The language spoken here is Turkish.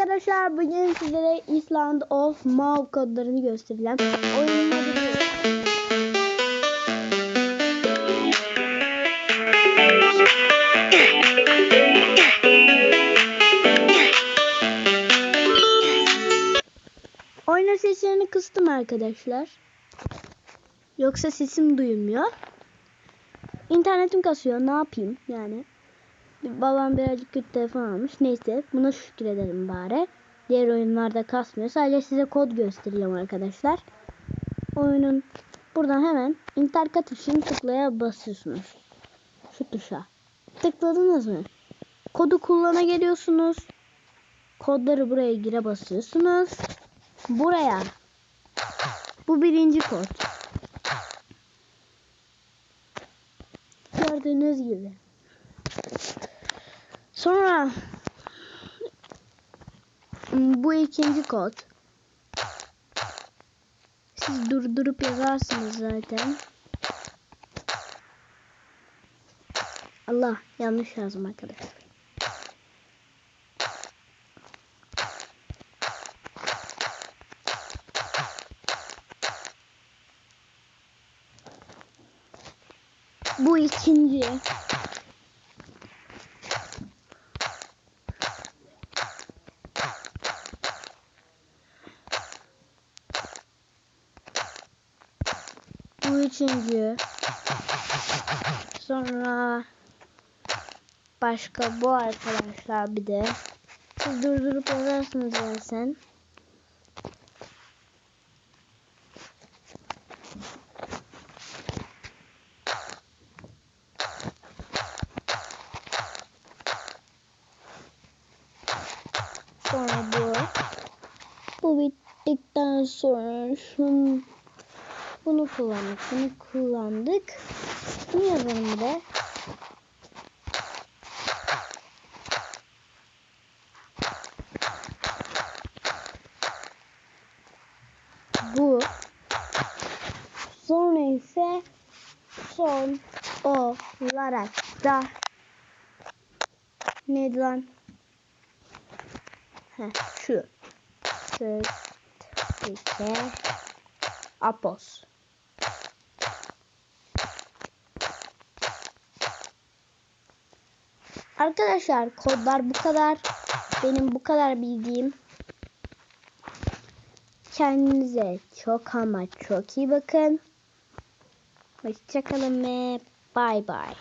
arkadaşlar bugün sizlere Island of Mau kodlarını göstereceğim. Oyunun adı bu. Oyna seslerini kıstım arkadaşlar. Yoksa sesim duyulmuyor. İnternetim kasıyor ne yapayım yani. Babam birazcık kötü telefon almış. Neyse buna şükür edelim bari. Diğer oyunlarda kasmıyor. Sadece size kod göstereceğim arkadaşlar. Oyunun buradan hemen internet için tıklaya basıyorsunuz. Şu tuşa. Tıkladınız mı? Kodu kullana geliyorsunuz. Kodları buraya gire basıyorsunuz. Buraya. Bu birinci kod. Gördüğünüz gibi. Sonra bu ikinci kod. Siz durdurup yazarsınız zaten. Allah yanlış yazdım arkadaşlar. Bu ikinci. Bu üçüncü. Sonra başka bu arkadaşlar bir de. Siz durdurup yazarsınız zaten. Sonra bu. Bu bittikten sonra şunu bunu kullandık. Bunu kullandık. Bunu yazalım bir de. Bu. Sonra ise son olarak da neydi lan? Heh, şu. Certificate Apos. Arkadaşlar kodlar bu kadar. Benim bu kadar bildiğim. Kendinize çok ama çok iyi bakın. Hoşçakalın ve bay bay.